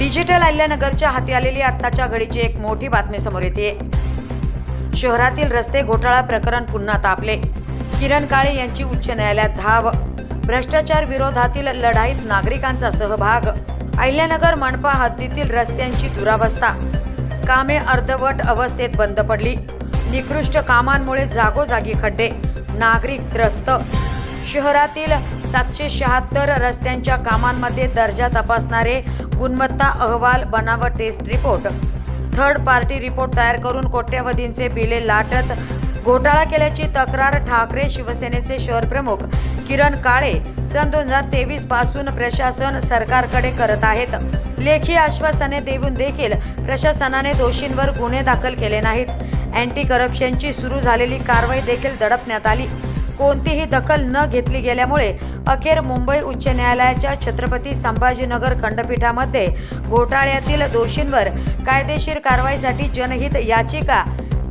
Digital अहिल्यानगरच्या हाती आलेली आत्ताच्या घडीची एक मोठी बातमी समोर येते. शहरातील रस्ते घोटाळा प्रकरण पुन्हा तापले. किरण काळे यांची उच्च न्यायालयात धाव. भ्रष्टाचार विरोधातील लढाईत नागरिकांचा सहभाग. अहिल्यानगर मनपा हद्दीतील रस्त्यांची दुरावस्था. कामे अर्धवट अवस्थेत बंद पडली. निकृष्ट कामांमुळे जागोजागी खड्डे. नागरिक त्रस्त. शहरातील सातशे शहात्तर रस्त्यांच्या कामांमध्ये दर्जा तपासणारे गुणवत्ता अहवाल बनावट test report. Third party report तयार करून कोट्यवधींचे बिले लाटत घोटाळा केल्याची तक्रार ठाकरे शिवसेनेचे शहर प्रमुख किरण काळे. सन दोन हजार तेवीसपासून प्रशासन सरकारकडे करत आहेत. लेखी आश्वासने देऊन देखील प्रशासनाने दोषींवर गुन्हे दाखल केले नाहीत. अँटी करप्शनची सुरू झालेली कारवाई देखील दडपण्यात आली. कोणतीही दखल न घेतली गेल्यामुळे अखेर मुंबई उच्च न्यायालयाच्या छत्रपती संभाजीनगर खंडपीठामध्ये घोटाळ्यातील दोषींवर कायदेशीर कारवाईसाठी जनहित याचिका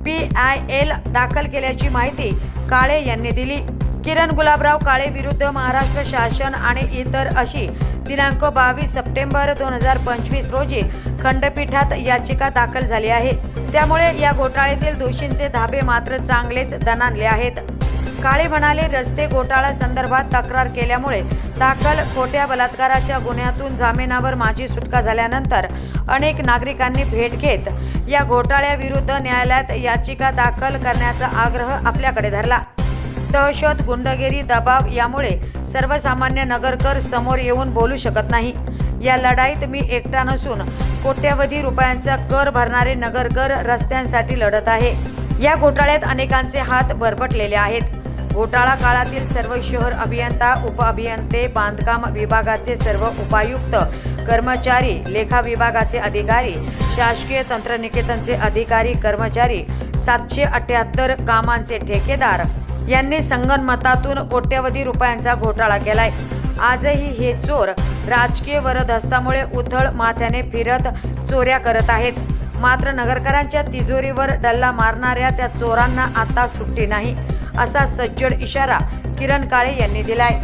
पी आय एल दाखल केल्याची माहिती काळे यांनी दिली. किरण गुलाबराव काळे विरुद्ध महाराष्ट्र शासन आणि इतर अशी दिनांक बावीस सप्टेंबर दोन हजार पंचवीस रोजी खंडपीठात याचिका दाखल झाली आहे. त्यामुळे या घोटाळ्यातील दोषींचे धाबे मात्र चांगलेच दणानले आहेत. काळे म्हणाले रस्ते घोटाळा संदर्भात तक्रार केल्यामुळे दाखल खोट्या बलात्काराच्या गुन्ह्यातून जामिनावर माझी सुटका झाल्यानंतर अनेक नागरिकांनी भेट घेत या घोटाळ्याविरुद्ध न्यायालयात याचिका दाखल करण्याचा आग्रह आपल्याकडे धरला. दहशत गुंडगिरी दबाव यामुळे सर्वसामान्य नगरकर समोर येऊन बोलू शकत नाही. या लढाईत मी एकटा नसून कोट्यवधी रुपयांचा कर भरणारे नगरकर रस्त्यांसाठी लढत आहे. या घोटाळ्यात अनेकांचे हात बरबटलेले आहेत. घोटाळा काळातील सर्व शहर अभियंता उपअभियंते बांधकाम विभागाचे सर्व उपायुक्त कर्मचारी लेखा विभागाचे अधिकारी शासकीय तंत्रनिकेतनचे अधिकारी कर्मचारी सातशे अठ्याहत्तर कामांचे ठेकेदार यांनी संगनमतातून कोट्यवधी रुपयांचा घोटाळा केलाय. आजही हे चोर राजकीय वरदहस्तामुळे उथळ माथ्याने फिरत चोऱ्या करत आहेत. मात्र नगरकरांच्या तिजोरीवर डल्ला मारणाऱ्या त्या चोरांना आता सुट्टी नाही. असा सज्जड इशारा किरण काळे यांनी दिलाय.